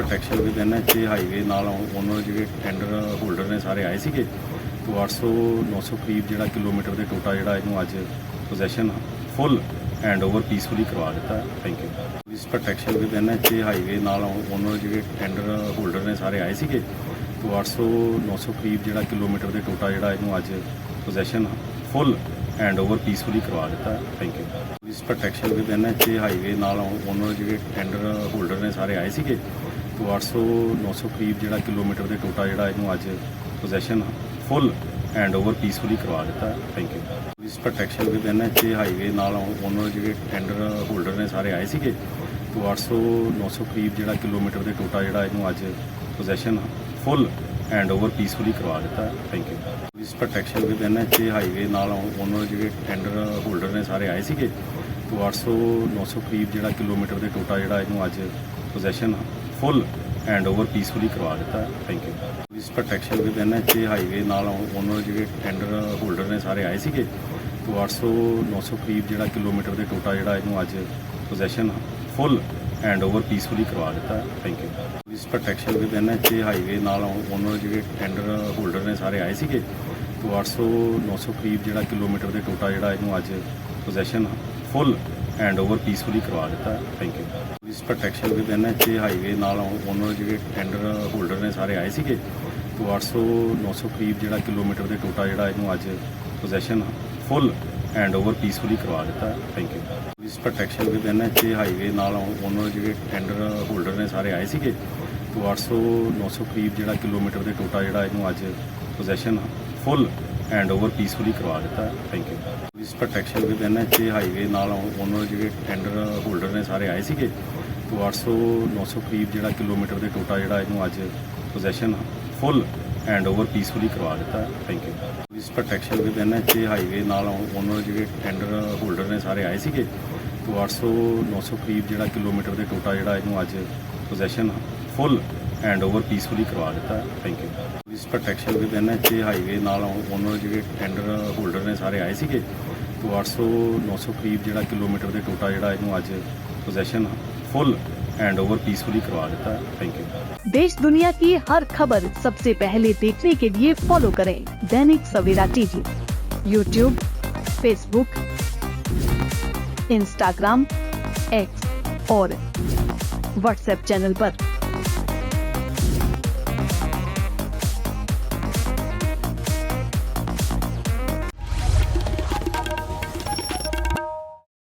Protection with NHA highway ਨਾਲ ਉਹਨਾਂ ਜਿਹੜੇ ਟੈਂਡਰ ਹੋਲਡਰ ਨੇ ਸਾਰੇ ਆਏ ਸੀਗੇ। ਤੋਂ 800 900 ਕਰੀਬ ਜਿਹੜਾ ਕਿਲੋਮੀਟਰ ਦੇ ਟੋਟਾ ਜਿਹੜਾ ਇਹਨੂੰ ਅੱਜ possession full hand over peacefully ਕਰਵਾ ਦਿੱਤਾ। Thank you police protection with NHA highway ਨਾਲ ਉਹਨਾਂ ਜਿਹੜੇ ਟੈਂਡਰ ਹੋਲਡਰ ਨੇ ਸਾਰੇ ਆਏ ਸੀਗੇ। ਤੋਂ 800 900 ਕਰੀਬ ਜਿਹੜਾ ਕਿਲੋਮੀਟਰ ਦੇ ਟੋਟਾ ਜਿਹੜਾ ਇਹਨੂੰ ਅੱਜ possession full hand over peacefully ਕਰਵਾ ਦਿੱਤਾ। Thank you police protection with NHA highway ਨਾਲ ਉਹਨਾਂ ਜਿਹੜੇ ਟੈਂਡਰ ਹੋਲਡਰ ਨੇ ਸਾਰੇ ਆਏ ਸੀਗੇ। ਤੋਂ 800 900 ਕਰੀਬ ਜਿਹੜਾ ਕਿਲੋਮੀਟਰ ਦੇ ਟੋਟਾ ਜਿਹੜਾ ਇਹਨੂੰ ਅੱਜ possession full hand over peacefully ਕਰਵਾ ਦਿੱਤਾ thank you police protection with NHA highway ਨਾਲ ਉਹਨਾਂ ਜਿਹੜੇ ਟੈਂਡਰ ਹੋਲਡਰ ਨੇ ਸਾਰੇ ਆਏ ਸੀਗੇ, ਤੋਂ 800 900 ਕਰੀਬ ਜਿਹੜਾ ਕਿਲੋਮੀਟਰ ਦੇ ਟੋਟਾ ਜਿਹੜਾ ਇਹਨੂੰ ਅੱਜ possession full hand over peacefully ਕਰਵਾ ਦਿੱਤਾ thank you police protection with NHA highway ਨਾਲ ਉਹਨਾਂ ਜਿਹੜੇ ਟੈਂਡਰ ਹੋਲਡਰ ਨੇ ਸਾਰੇ ਆਏ ਸੀਗੇ, ਤੋਂ 800 900 ਕਰੀਬ ਜਿਹੜਾ ਕਿਲੋਮੀਟਰ ਦੇ ਟੋਟਾ ਜਿਹੜਾ ਇਹਨੂੰ ਅੱਜ possession full hand over peacefully ਕਰਵਾ ਦਿੱਤਾ। Thank you police protection with NHA highway ਨਾਲ ਉਹਨਾਂ ਜਿਹੜੇ ਟੈਂਡਰ ਹੋਲਡਰ ਨੇ ਸਾਰੇ ਆਏ ਸੀਗੇ। ਤੋਂ 800 900 ਕਰੀਬ ਜਿਹੜਾ ਕਿਲੋਮੀਟਰ ਦੇ ਟੋਟਾ ਜਿਹੜਾ ਇਹਨੂੰ ਅੱਜ possession full hand over peacefully ਕਰਵਾ ਦਿੱਤਾ। Thank you police protection with NHA highway ਨਾਲ ਉਹਨਾਂ ਜਿਹੜੇ ਟੈਂਡਰ ਹੋਲਡਰ ਨੇ ਸਾਰੇ ਆਏ ਸੀਗੇ। ਤੋਂ 800 900 ਕਰੀਬ ਜਿਹੜਾ ਕਿਲੋਮੀਟਰ ਦੇ ਟੋਟਾ ਜਿਹੜਾ ਇਹਨੂੰ ਅੱਜ possession full hand over peacefully ਕਰਵਾ ਦਿੱਤਾ। Thank you police protection with NHA highway ਨਾਲ ਉਹਨਾਂ ਜਿਹੜੇ ਟੈਂਡਰ ਹੋਲਡਰ ਨੇ ਸਾਰੇ ਆਏ ਸੀਗੇ। ਤੋਂ 800 900 ਕਰੀਬ ਜਿਹੜਾ ਕਿਲੋਮੀਟਰ ਦੇ ਟੋਟਾ ਜਿਹੜਾ ਇਹਨੂੰ ਅੱਜ possession full hand over peacefully ਕਰਵਾ ਦਿੱਤਾ। Thank you police protection with NHA highway ਨਾਲ ਉਹਨਾਂ ਜਿਹੜੇ ਟੈਂਡਰ ਹੋਲਡਰ ਨੇ ਸਾਰੇ ਆਏ ਸੀਗੇ। ਤੋਂ 800 900 ਕਰੀਬ ਜਿਹੜਾ ਕਿਲੋਮੀਟਰ ਦੇ ਟੋਟਾ ਜਿਹੜਾ ਇਹਨੂੰ ਅੱਜ possession full hand over peacefully ਕਰਵਾ ਦਿੱਤਾ। Thank you police protection with NHA highway ਨਾਲ ਉਹਨਾਂ ਜਿਹੜੇ ਟੈਂਡਰ ਹੋਲਡਰ ਨੇ ਸਾਰੇ ਆਏ ਸੀਗੇ। ਤੋਂ 800 900 ਕਰੀਬ ਜਿਹੜਾ ਕਿਲੋਮੀਟਰ ਦੇ ਟੋਟਾ ਜਿਹੜਾ ਇਹਨੂੰ ਅੱਜ possession full hand over peacefully ਕਰਵਾ ਦਿੱਤਾ। Thank you police protection with NHA highway ਨਾਲ ਉਹਨਾਂ ਜਿਹੜੇ ਟੈਂਡਰ ਹੋਲਡਰ ਨੇ ਸਾਰੇ ਆਏ ਸੀਗੇ। ਤੋਂ 800 900 ਕਰੀਬ ਜਿਹੜਾ ਕਿਲੋਮੀਟਰ ਦੇ ਟੋਟਾ ਜਿਹੜਾ ਇਹਨੂੰ ਅੱਜ possession full hand over peacefully ਕਰਵਾ ਦਿੱਤਾ thank you police protection with NHA highway ਨਾਲ ਉਹਨਾਂ ਜਿਹੜੇ ਟੈਂਡਰ ਹੋਲਡਰ ਨੇ ਸਾਰੇ ਆਏ ਸੀਗੇ ਤੋਂ 800 900 ਕਰੀਬ ਜਿਹੜਾ ਕਿਲੋਮੀਟਰ ਦੇ ਟੋਟਾ ਜਿਹੜਾ ਇਹਨੂੰ ਅੱਜ possession full hand over peacefully करवा देता है थैंक यू देश दुनिया की हर खबर सबसे पहले देखने के लिए फॉलो करें Dainik Savera TV YouTube Facebook Instagram X और व्हाट्सएप चैनल पर।